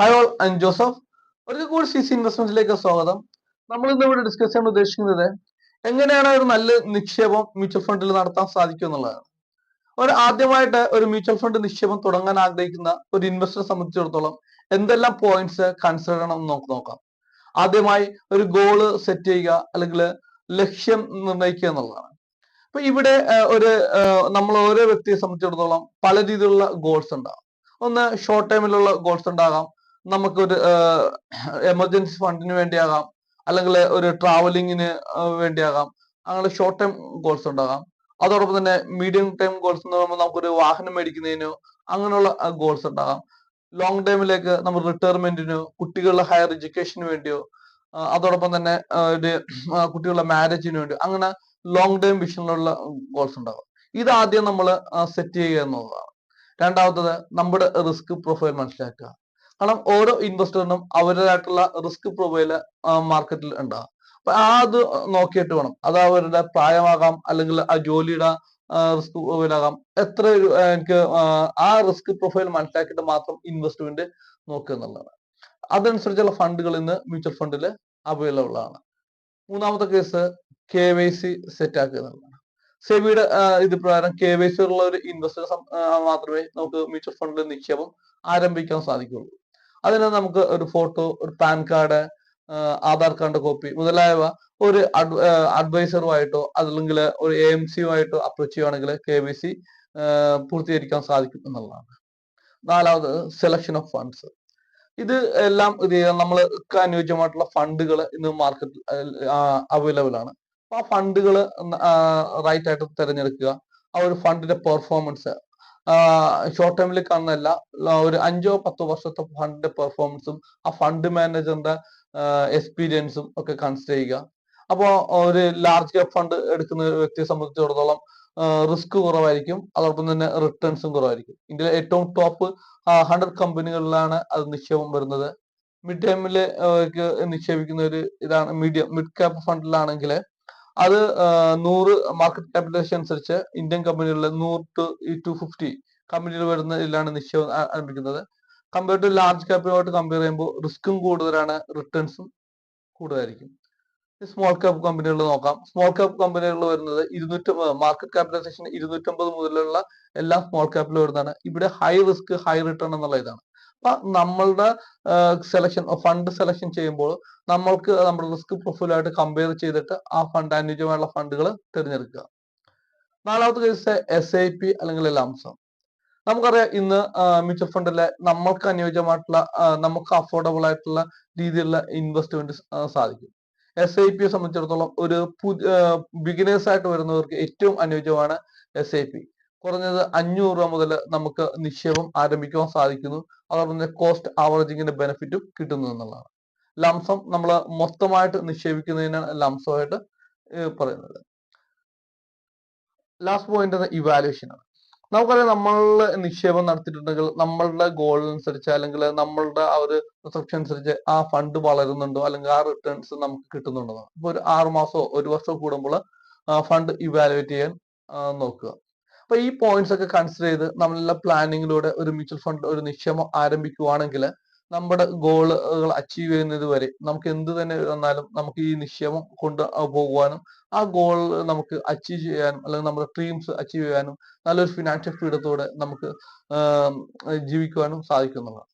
Hi all I Joseph ഒരിക്കൽ കൂടി C C ഇൻവെസ്റ്റ്മെന്റിലേക്ക് സ്വാഗതം. നമ്മൾ ഇന്ന് ഇവിടെ ഡിസ്കസ് ചെയ്യാൻ ഉദ്ദേശിക്കുന്നത് എങ്ങനെയാണ് ഒരു നല്ല നിക്ഷേപം മ്യൂച്വൽ ഫണ്ടിൽ നടത്താൻ സാധിക്കും എന്നുള്ളതാണ്. ഒരു ആദ്യമായിട്ട് ഒരു മ്യൂച്വൽ ഫണ്ട് നിക്ഷേപം തുടങ്ങാൻ ആഗ്രഹിക്കുന്ന ഒരു ഇൻവെസ്റ്ററെ സംബന്ധിച്ചിടത്തോളം എന്തെല്ലാം പോയിന്റ്സ് കൺസിഡർ ചെയ്യണം നമുക്ക് നോക്കാം. ആദ്യമായി ഒരു ഗോൾ സെറ്റ് ചെയ്യുക അല്ലെങ്കിൽ ലക്ഷ്യം നിർണയിക്കുക എന്നുള്ളതാണ്. അപ്പൊ ഇവിടെ ഒരു നമ്മൾ ഓരോ വ്യക്തിയെ സംബന്ധിച്ചിടത്തോളം പല രീതിയിലുള്ള ഗോൾസ് ഉണ്ടാകും. ഒന്ന് ഷോർട്ട് ടൈമിലുള്ള ഗോൾസ് ഉണ്ടാകാം. നമുക്കൊരു എമർജൻസി ഫണ്ടിന് വേണ്ടിയാകാം. അല്ലെങ്കിൽ ഒരു ട്രാവലിങ്ങിന് വേണ്ടിയാകാം. അങ്ങനെ ഷോർട്ട് ടൈം ഗോൾസ് ഉണ്ടാകാം. അതോടൊപ്പം തന്നെ മീഡിയം ടൈം ഗോൾസ് എന്ന് പറയുമ്പോൾ നമുക്കൊരു വാഹനം മേടിക്കുന്നതിനോ അങ്ങനെയുള്ള ഗോൾസ് ഉണ്ടാകാം. ലോങ് ടൈമിലേക്ക് നമ്മൾ റിട്ടയർമെന്റിനോ കുട്ടികളുടെ ഹയർ എഡ്യൂക്കേഷന് വേണ്ടിയോ അതോടൊപ്പം തന്നെ ഒരു കുട്ടികളുടെ മാരേജിന് വേണ്ടി അങ്ങനെ ലോങ് ടൈം വിഷനിലുള്ള ഗോൾസ് ഉണ്ടാകും. ഇത് ആദ്യം നമ്മൾ സെറ്റ് ചെയ്യുക എന്നുള്ളതാണ്. രണ്ടാമത്തത് നമ്മുടെ റിസ്ക് പ്രൊഫൈൽ മനസ്സിലാക്കുക. കാരണം ഓരോ ഇൻവെസ്റ്ററിനും അവരുടേതായിട്ടുള്ള റിസ്ക് പ്രൊഫൈൽ മാർക്കറ്റിൽ ഉണ്ടാകും അപ്പൊ ആ അത് നോക്കിയിട്ട് വേണം. അത് അവരുടെ പ്രായമാകാം അല്ലെങ്കിൽ ആ ജോലിയുടെ റിസ്ക് പ്രൊഫൈലാകാം എത്ര എനിക്ക് ആ, റിസ്ക് പ്രൊഫൈൽ മനസ്സിലാക്കിയിട്ട് മാത്രം ഇൻവെസ്റ്റ്മെന്റ് നോക്കുക എന്നുള്ളതാണ്. അതനുസരിച്ചുള്ള ഫണ്ടുകൾ ഇന്ന് മ്യൂച്വൽ ഫണ്ടിൽ അവൈലബിൾ ആണ്. മൂന്നാമത്തെ case K Y C set ആക്കുക എന്നുള്ളതാണ്. സെബിയുടെ ഇത് പ്രകാരം കെ വൈ സി ഉള്ള ഒരു ഇൻവെസ്റ്റർ മാത്രമേ നമുക്ക് മ്യൂച്വൽ ഫണ്ടിൽ നിക്ഷേപം ആരംഭിക്കാൻ സാധിക്കുള്ളൂ. അതിന് നമുക്ക് ഒരു ഫോട്ടോ ഒരു PAN card Aadhaar card copy മുതലായവ ഒരു അഡ്വൈസറുമായിട്ടോ അല്ലെങ്കിൽ ഒരു എ എം സിയുമായിട്ടോ അപ്രോച്ച് ചെയ്യുകയാണെങ്കിൽ കെ വി സി പൂർത്തീകരിക്കാൻ സാധിക്കും എന്നുള്ളതാണ്. നാലാമത് സെലക്ഷൻ ഓഫ് ഫണ്ട്സ് ഇത് എല്ലാം ഇത് നമ്മൾ അനുയോജ്യമായിട്ടുള്ള ഫണ്ടുകൾ ഇന്ന് മാർക്കറ്റിൽ അവൈലബിൾ ആണ്. അപ്പൊ ആ ഫണ്ടുകൾ റൈറ്റ് ആയിട്ട് തിരഞ്ഞെടുക്കുക. ആ ഒരു ഫണ്ടിന്റെ പെർഫോമൻസ് ഷോർട്ട് ടൈമിൽ കാണുന്നതല്ല ഒരു അഞ്ചോ പത്തോ വർഷത്തെ ഫണ്ട് പെർഫോമൻസും ആ ഫണ്ട് മാനേജറിന്റെ എക്സ്പീരിയൻസും ഒക്കെ കൺസിഡർ ചെയ്യുക. അപ്പോൾ ഒരു ലാർജ് ക്യാപ് ഫണ്ട് എടുക്കുന്ന വ്യക്തിയെ സംബന്ധിച്ചിടത്തോളം റിസ്ക് കുറവായിരിക്കും. അതോടൊപ്പം തന്നെ റിട്ടേൺസും കുറവായിരിക്കും. ഇന്ത്യയിലെ ഏറ്റവും ടോപ്പ് ഹൺഡ്രഡ് കമ്പനികളിലാണ് അത് നിക്ഷേപം വരുന്നത്. മിഡ് ടൈമിൽ നിക്ഷേപിക്കുന്ന ഒരു ഇതാണ് മീഡിയം മിഡ് ക്യാപ് ഫണ്ടിലാണെങ്കിൽ അത് നൂറ് മാർക്കറ്റ് ക്യാപിറ്റലൈസേഷൻ അനുസരിച്ച് ഇന്ത്യൻ കമ്പനികളിൽ നൂറ് ടു ടു ഫിഫ്റ്റി കമ്പനികൾ വരുന്ന ഇതിലാണ് നിക്ഷേപം ആരംഭിക്കുന്നത്. കമ്പയർ ടു ലാർജ് ക്യാപ്പുമായിട്ട് കമ്പയർ ചെയ്യുമ്പോൾ റിസ്ക്കും കൂടുതലാണ് റിട്ടേൺസും കൂടുതലായിരിക്കും. സ്മോൾ ക്യാപ് കമ്പനികൾ നോക്കാം. സ്മോൾ ക്യാപ് കമ്പനികൾ വരുന്നത് ഇരുന്നൂറ്റി മാർക്കറ്റ് ക്യാപിറ്റലൈസേഷൻ ഇരുന്നൂറ്റമ്പത് മുതലുള്ള എല്ലാ സ്മോൾ ക്യാപ്പിലും വരുന്നതാണ്. ഇവിടെ ഹൈ റിസ്ക് ഹൈ റിട്ടേൺ എന്നുള്ള ഇതാണ്. നമ്മളുടെ സെലക്ഷൻ ഫണ്ട് സെലക്ഷൻ ചെയ്യുമ്പോൾ നമ്മൾക്ക് നമ്മുടെ റിസ്ക് പ്രൊഫൈലായിട്ട് കമ്പയർ ചെയ്തിട്ട് ആ ഫണ്ട് അനുയോജ്യമായുള്ള ഫണ്ടുകൾ തിരഞ്ഞെടുക്കുക. നാലാമത്തെ കേസ് എസ് ഐ പി അല്ലെങ്കിൽ ലംസം നമുക്കറിയാം ഇന്ന് മ്യൂച്വൽ ഫണ്ടിലെ നമ്മൾക്ക് അനുയോജ്യമായിട്ടുള്ള നമുക്ക് അഫോർഡബിൾ ആയിട്ടുള്ള രീതിയിലുള്ള ഇൻവെസ്റ്റ്മെന്റ് സാധിക്കും. എസ് ഐ പിയെ സംബന്ധിച്ചിടത്തോളം ഒരു ബിഗിനേഴ്സ് ആയിട്ട് വരുന്നവർക്ക് ഏറ്റവും അനുയോജ്യമാണ് എസ് ഐ പി കുറഞ്ഞത് അഞ്ഞൂറ് രൂപ മുതൽ നമുക്ക് നിക്ഷേപം ആരംഭിക്കുവാൻ സാധിക്കുന്നു. തന്നെ കോസ്റ്റ് ആവറേജിങ്ങിന്റെ ബെനിഫിറ്റും കിട്ടുന്നു എന്നുള്ളതാണ്. ലംസം നമ്മൾ മൊത്തമായിട്ട് നിക്ഷേപിക്കുന്നതിനാണ് ലംസമായിട്ട് പറയുന്നത്. ലാസ്റ്റ് പോയിന്റ് ഇവാലുവേഷൻ ആണ്. നമുക്കറിയാം നമ്മൾ നിക്ഷേപം നടത്തിയിട്ടുണ്ടെങ്കിൽ നമ്മളുടെ ഗോൾ അനുസരിച്ച് അല്ലെങ്കിൽ നമ്മളുടെ ആ ഒരു റിസപ്ഷൻ അനുസരിച്ച് ആ ഫണ്ട് വളരുന്നുണ്ടോ അല്ലെങ്കിൽ ആ റിട്ടേൺസ് നമുക്ക് കിട്ടുന്നുണ്ടോ ഇപ്പൊ ഒരു ആറ് മാസമോ ഒരു വർഷമോ കൂടുമ്പോൾ ഫണ്ട് ഇവാലുവേറ്റ് ചെയ്യാൻ നോക്കുക. അപ്പൊ ഈ പോയിന്റ്സ് ഒക്കെ കൺസിഡർ ചെയ്ത് നമ്മളുടെ പ്ലാനിങ്ങിലൂടെ ഒരു മ്യൂച്വൽ ഫണ്ട് ഒരു നിക്ഷേപം ആരംഭിക്കുവാണെങ്കിൽ നമ്മുടെ ഗോളുകൾ അച്ചീവ് ചെയ്യുന്നത് വരെ നമുക്ക് എന്ത് തന്നെ വന്നാലും നമുക്ക് ഈ നിക്ഷേപം കൊണ്ട് പോകുവാനും ആ ഗോൾ നമുക്ക് അച്ചീവ് ചെയ്യാനും അല്ലെങ്കിൽ നമ്മുടെ ഡ്രീംസ് അച്ചീവ് ചെയ്യാനും നല്ലൊരു ഫിനാൻഷ്യൽ ഫ്രീഡത്തോടെ നമുക്ക് ജീവിക്കുവാനും സാധിക്കുന്നതാണ്